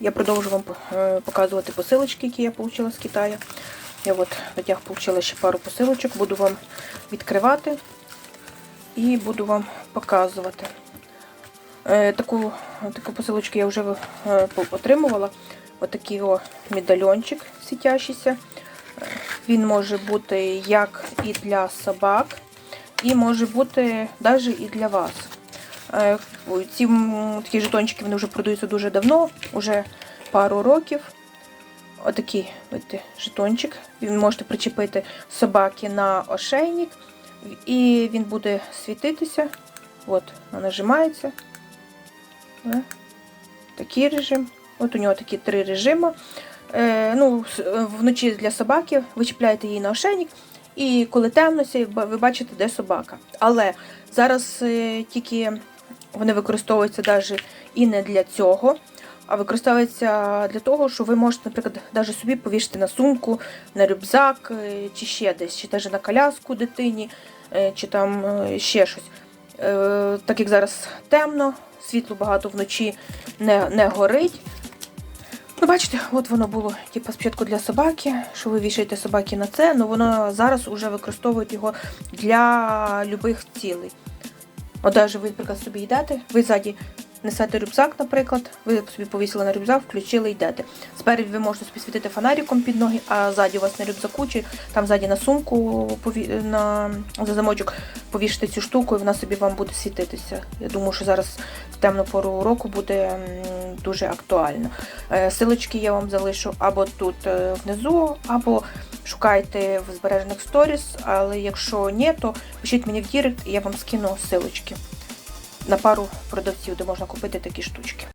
Я продовжу вам е, показувати посилочки, які я отримала з Китаю. Я от днях отримала ще пару посилочок, буду вам відкривати і буду вам показувати. Е, Таку, таку посилочку я вже е, отримувала. Отакий о медальончик світящийся. Е, Він може бути як і для собак, і може бути навіть і для вас. Е, Ці такі жетончики вони вже продаються дуже давно, вже пару років. Отакий бачите, жетончик. Він можете причепити собаки на ошейник, і він буде світитися. От, нажимається. Такий режим. От у нього такі три режими. Е, ну, е, вночі для собаки ви чіпляєте її на ошейник, і коли темно, ви бачите, де собака. Але зараз е, тільки вони використовуються навіть і не для цього, а використовуються для того, що ви можете, наприклад, навіть собі повішати на сумку, на рюкзак, е, чи ще десь, чи навіть на коляску дитині, е, чи там е, ще щось. Так як зараз темно, світло багато вночі не, не горить. Ну, бачите, от воно було типу, спочатку для собаки, що ви вішаєте собаки на це, але воно зараз вже використовують його для любих цілей. Навіть ви, наприклад, собі йдете, ви ззаді несете рюкзак, наприклад, ви собі повісили на рюкзак, включили, йдете. Спереді ви можете собі світити фонариком під ноги, а ззаді у вас на рюкзаку чи там ззаді на сумку на, за замочок повішати цю штуку, і вона собі вам буде світитися. Я думаю, що зараз в темну пору року буде дуже актуально. Е, Силочки я вам залишу або тут е, внизу, або шукайте в збережених сторіс, але якщо ні, то пишіть мені в Дірект, і я вам скину силочки на пару продавців, де можна купити такі штучки.